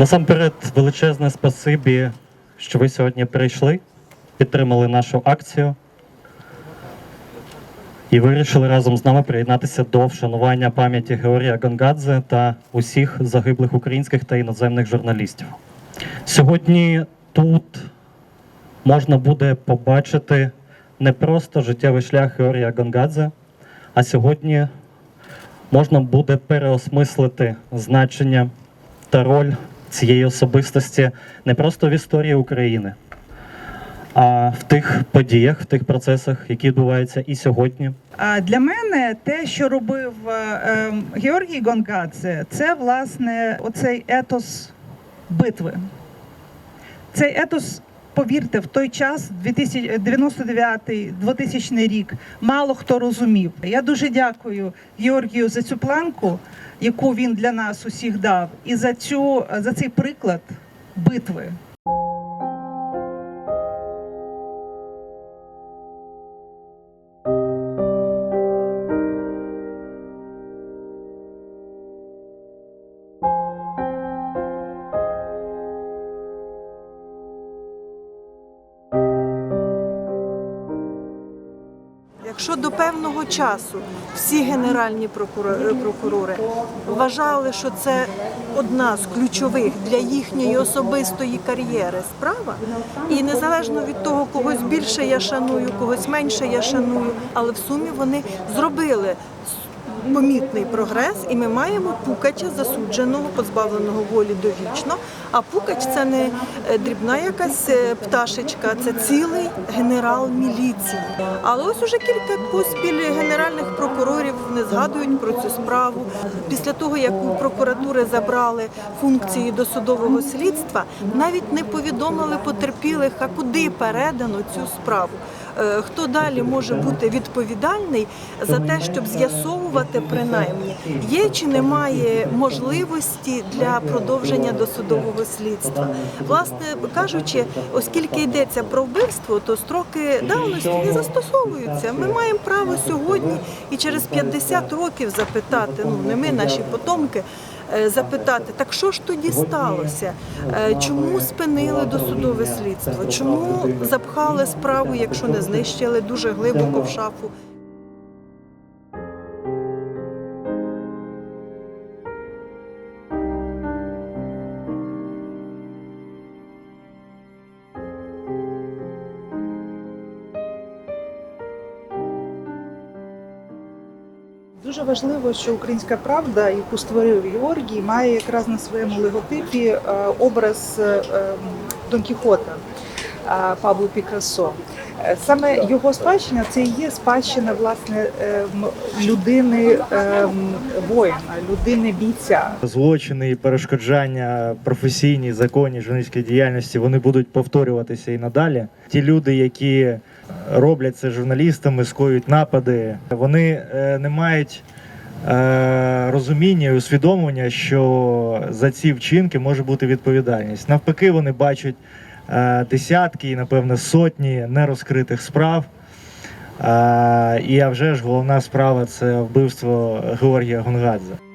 Насамперед, величезне спасибі, що ви сьогодні прийшли, підтримали нашу акцію і вирішили разом з нами приєднатися до вшанування пам'яті Георгія Гонгадзе та усіх загиблих українських та іноземних журналістів. Сьогодні тут можна буде побачити не просто життєвий шлях Георгія Гонгадзе, а сьогодні можна буде переосмислити значення та роль цієї особистості не просто в історії України, а в тих подіях, в тих процесах, які відбуваються і сьогодні. А для мене те, що робив е, е, Георгій Гонгадзе, це власне оцей етос битви. Цей етос, повірте, в той час, 99-2000 рік, мало хто розумів. Я дуже дякую Георгію за цю планку, яку він для нас усіх дав, і за цю за цей приклад битви. Якщо до певного часу всі генеральні прокуро- прокурори вважали, що це одна з ключових для їхньої особистої кар'єри справа, і незалежно від того, когось більше я шаную, когось менше я шаную, але в сумі вони зробили помітний прогрес, і ми маємо пукача засудженого, позбавленого волі довічно. А пукач це не е, дрібна якась е, пташечка, це цілий генерал міліції. Але ось уже кілька поспіль генеральних прокурорів не згадують про цю справу. Після того, як у прокуратури забрали функції досудового слідства, навіть не повідомили потерпілих, а куди передано цю справу. Е, Хто далі може бути відповідальний за те, щоб з'ясовувати принаймні, є чи немає можливості для продовження досудового слідства? Власне кажучи, оскільки йдеться про вбивство, то строки давності не застосовуються. Ми маємо право сьогодні і через 50 років запитати, ну не ми, наші потомки. е, Запитати, так що ж тоді сталося? Е, Чому спинили досудове слідство? Чому запхали справу, якщо не знищили дуже глибоко в шафу? Дуже важливо, що українська правда, яку створив Георгій, має якраз на своєму логотипі е, образ е, ем, Дон Кіхота е, Пабло Пікассо. Саме його спадщина це і є спадщина власне ем, людини ем, воїна, людини бійця. Злочини і перешкоджання професійній законній журналістській діяльності вони будуть повторюватися і надалі. Ті люди, які роблять це журналістами, скоюють напади, вони е, не мають е, розуміння і усвідомлення, що за ці вчинки може бути відповідальність. Навпаки, вони бачать е, десятки і, напевно, сотні нерозкритих справ. І а вже ж головна справа це вбивство Георгія Гонгадзе.